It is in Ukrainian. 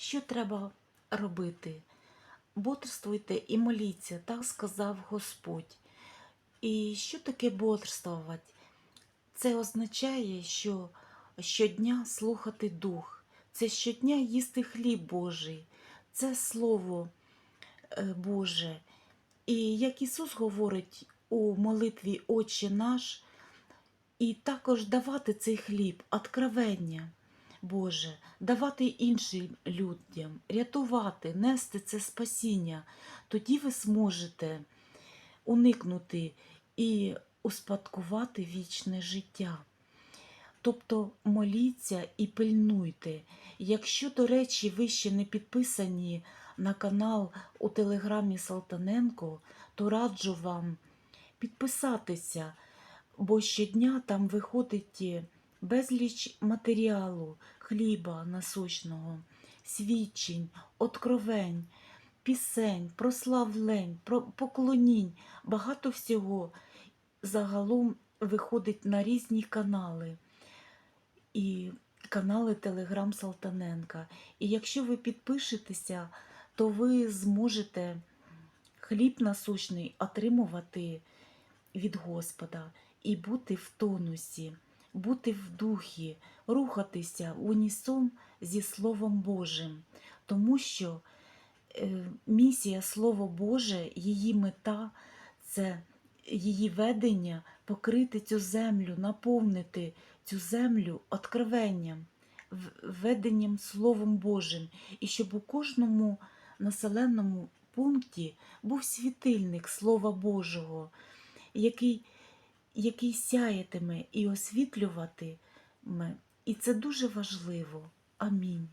Що треба робити? Бодрствуйте і моліться, так сказав Господь. І що таке бодрствувати? Це означає, що щодня слухати дух, це щодня їсти хліб Божий, це Слово е, Боже. І як Ісус говорить у молитві Отче наш, і також давати цей хліб, откровення Боже, давати іншим людям, рятувати, нести це спасіння, тоді ви зможете уникнути і успадкувати вічне життя. Тобто моліться і пильнуйте. Якщо, до речі, ви ще не підписані на канал у телеграмі Салтаненко, то раджу вам підписатися, бо щодня там виходить безліч матеріалу, хліба насущного, свідчень, откровень, пісень, прославлень, поклонінь, багато всього загалом виходить на різні канали. І канали Телеграм Салтаненка. І якщо ви підпишетеся, то ви зможете хліб насущний отримувати від Господа і бути в тонусі, бути в духі, рухатися в унісон зі Словом Божим. Тому що е, місія Слово Боже, її мета це її ведення покрити цю землю, наповнити цю землю откровенням, веденням Словом Божим, і щоб у кожному населеному пункті був світильник Слова Божого, який, який сяятиме і освітлюватиме. І це дуже важливо. Амінь.